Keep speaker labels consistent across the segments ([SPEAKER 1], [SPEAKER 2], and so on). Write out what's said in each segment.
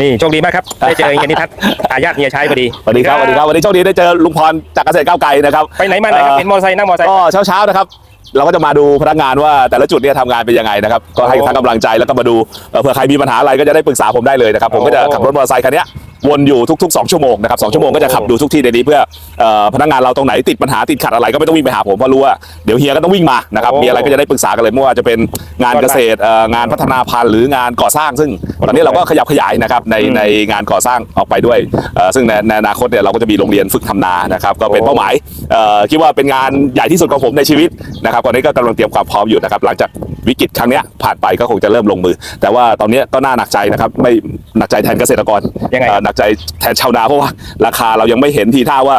[SPEAKER 1] นี่โชคดีมากครับ ได้เจอเฮียนิทัศน์อาญาติเฮียชัยพอดี
[SPEAKER 2] สวัสดีครับสวัสดีครับวันนี้โชคดีได้เจอลุงพรจากเกษตรก้าวไกลนะครับ
[SPEAKER 1] ไปไหนมาไหนครับเห็นมอเตอร์ไซค์นั่งมอเตอร์ไซค์
[SPEAKER 2] ก็เช้าเช้าๆนะครับเราก็จะมาดูพนักงานว่าแต่ละจุดเนี่ยทำงานเป็นยังไงนะครับก็ให้
[SPEAKER 1] โอ้
[SPEAKER 2] ทั้งกำลังใจแล้วก็มาดูเอ่อเผื่อใครมีปัญหาอะไรก็จะได้ปรึกษาผมได้เลยนะครับผมก็จะ
[SPEAKER 1] โอ้
[SPEAKER 2] ขับรถมอเตอร์ไซค์คันเนี้ย วนอยู่ทุกๆ 2 ชั่วโมงนะครับสชั่วโมงก็จะขับดูทุกที่ในนี้เพื่อเอ่อพนักงานเราตรงไหนติดปัญหาติดขัดอะไรก็ไม่ต้องวิ่งไปหาผมเพราะรู้ว่าเดี๋ยวเฮียก็ต้องวิ่งมานะครับ
[SPEAKER 1] โอ้
[SPEAKER 2] มีอะไรก็จะได้ปรึกษากันเลยไม่ว่าจะเป็นงานเกษตรเอ่องานพัฒนาพันธุ์หรืองานก่อสร้าง ซึ่งตอนนี้เราก็ขยับขยายนะครับในในงานก่อสร้างออกไปด้วยเอ่อซึ่งในในอนาคตเนี่ยเราก็จะมีโรงเรียนฝึกทำนานะครับก็เป็น
[SPEAKER 1] โอ้
[SPEAKER 2] เป้าหมายเอ่อคิดว่าเป็นงานใหญ่ที่สุดของผมในชีวิตนะครับตอนนี้ก็กำลังเตรียมความพร้อมอยู่นะครับหลังจาก วิกฤตครั้งเนี้ยผ่านไปก็คงจะเริ่มลงมือ แต่ว่าตอนเนี้ยก็น่าหนักใจนะครับ ไม่หนักใจแทนเกษตรกร
[SPEAKER 1] ยังไง
[SPEAKER 2] เอ่อหนักใจแทนชาวนาเพราะว่าราคาเรายังไม่เห็นทีท่าว่า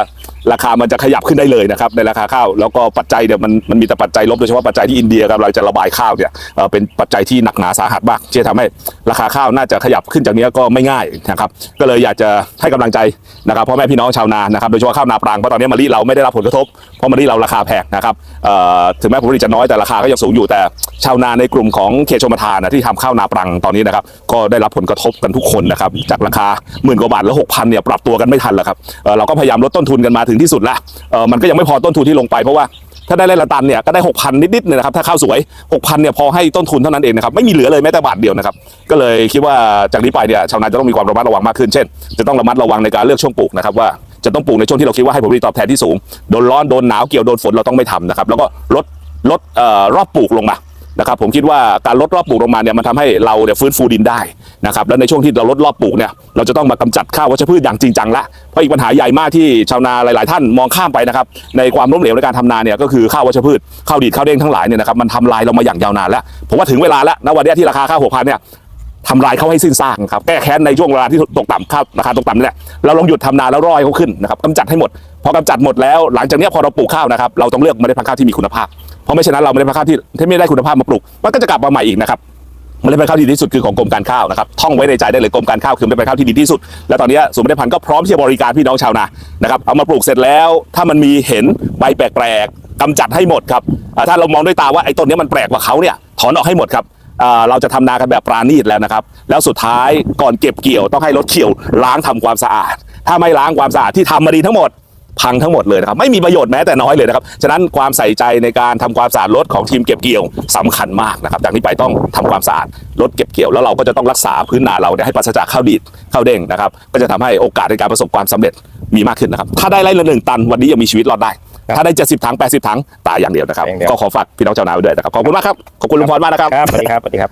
[SPEAKER 2] ราคามันจะขยับขึ้นได้เลยนะครับในราคาข้าวแล้วก็ปัจจัยเนี่ยมันมันมีแต่ปัจจัยลบโดยเฉพาะปัจจัยที่อินเดียครับเราจะระบายข้าวเนี่ยเป็นปัจจัยที่หนักหนาสาหัสมากที่จะทำให้ราคาข้าวน่าจะขยับขึ้นจากนี้ก็ไม่ง่ายนะครับก็เลยอยากจะให้กำลังใจนะครับพ่อแม่พี่น้องชาวนานะครับโดยเฉพาะข้าวนาปรังเพราะตอนนี้มะลิเราไม่ได้รับผลกระทบเพราะมะลิเราราคาแพงนะครับถึงแม้ผลผลิตจะน้อยแต่ราคาก็ยังสูงอยู่แต่ชาวนาในกลุ่มของเขตชมทานนะที่ทำข้าวนาปรังตอนนี้นะครับก็ได้รับผลกระทบกันทุกคนนะครับจากราคาหมื่นกว่าบาทแล้วหกพันเนี่ยปรับตัวกันไม่ทันแล้วครับเอ่อเราก็พยายามลดต้นทุนกันมาถึงที่สุดล้วเออมันก็ยังไม่พอต้นทุนที่ลงไปเพราะว่าถ้าได้ไร่ละตันเนี่ยก็ได้ 6,000 นิดๆเนี่ยนะครับถ้าข้าวสวย 6,000เนี่ยพอให้ต้นทุนเท่านั้นเองนะครับไม่มีเหลือเลยแม้แต่บาทเดียวนะครับก็เลยคิดว่าจากนี้ไปเนี่ยชาวนาจะต้องมีความระมัดระวังมากขึ้นเช่น จะต้องระมัดระวังในการเลือกช่วงปลูกนะครับว่าจะต้องปลูกในช่วงที่เราคิดว่าให้ผลผลิตตอบแทนที่สูงโดนร้อนโดนหนาวเกี่ยวโดนฝนเราต้องไม่ทำนะครับแล้วก็ลดลดเอ่อรอบปลูกลงมา นะครับผมคิดว่าการลดรอบปลูกลงมาเนี่ยมันทำให้เราเนี่ยฟื้นฟูดินได้นะครับแล้วในช่วงที่เราลดรอบปลูกเนี่ยเราจะต้องมากำจัดข้าววัชพืชอย่างจริงจังละเพราะอีกปัญหาใหญ่มากที่ชาวนาหลาย ๆ ท่านมองข้ามไปนะครับในความล้มเหลวในการทำนาเนี่ยก็คือข้าววัชพืชข้าวดีดข้าวเด้งทั้งหลายเนี่ยนะครับมันทำลายเรามาอย่างยาวนานแล้วผมว่าถึงเวลาแล้วณวันนี้ที่ราคาข้าวหกพันเนี่ย ทำลายเขาให้สิ้นซากครับแก้แค้นในช่วงเวลาที่ตกต่ำข้าวราคาตกต่ำนี่แหละเราลองหยุดทำนาแล้วรอให้เขาขึ้นนะครับกำจัดให้หมดพอกำจัดหมดแล้วหลังจากนี้พอเราปลูกข้าวนะครับเราต้องเลือกเมล็ดพันธุ์ข้าวที่มีคุณภาพเพราะไม่เช่นนั้นเราเมล็ดพันธุ์ข้าวที่ที่ไม่ได้คุณภาพมาปลูกมันก็จะกลับมาใหม่อีกนะครับเมล็ดพันธุ์ข้าวที่ดีที่สุดคือของกรมการข้าวนะครับท่องไว้ในใจได้เลยกรมการข้าวคือเมล็ดพันธุ์ข้าวที่ดีที่สุด และตอนนี้ศูนย์เมล็ดพันธุ์ก็พร้อมที่จะบริการพี่น้องชาวนานะครับเอามาปลูกเสร็จแล้ว ถ้ามันมีเห็นใบแปลกๆกำจัดให้หมดครับถ้าเรามองด้วยตาว่าไอ้ต้นนี้มันแปลกกว่าเขาเนี่ยถอนออกให้หมดครับ เราจะทำนากันแบบปราณีตแล้วนะครับ แล้วสุดท้ายก่อนเก็บเกี่ยวต้องให้รถเขี่ยวล้างทำความสะอาด ถ้าไม่ล้างความสะอาดที่ทำมาดีทั้งหมดพังทั้งหมดเลยนะครับไม่มีประโยชน์แม้แต่น้อยเลยนะครับฉะนั้นความใส่ใจในการทำความสะอาดรถของทีมเก็บเกี่ยวสำคัญมากนะครับจากนี้ไปต้องทำความสะอาดรถเก็บเกี่ยวแล้วเราก็จะต้องรักษาพื้นนาเราเนี่ยให้ปราศจากข้าวดีดข้าวเด้งนะครับก็จะทำให้โอกาสในการประสบความสำเร็จมีมากขึ้นนะครับถ้าได้ไร่ละหนึ่งตันวันนี้ยังมีชีวิตรอดได้ ถ้าได้ 70 ถัง 80 ถังตายอย่างเดียวนะครับ
[SPEAKER 1] อย่างเดียว
[SPEAKER 2] ก็ขอฝากพี่น้องชาวนาไว้ด้วยนะครับ ขอบคุณมากครับ ขอบคุณลุงพรมากนะครับ
[SPEAKER 1] ครับสวัสดีครับสวัสดีครับ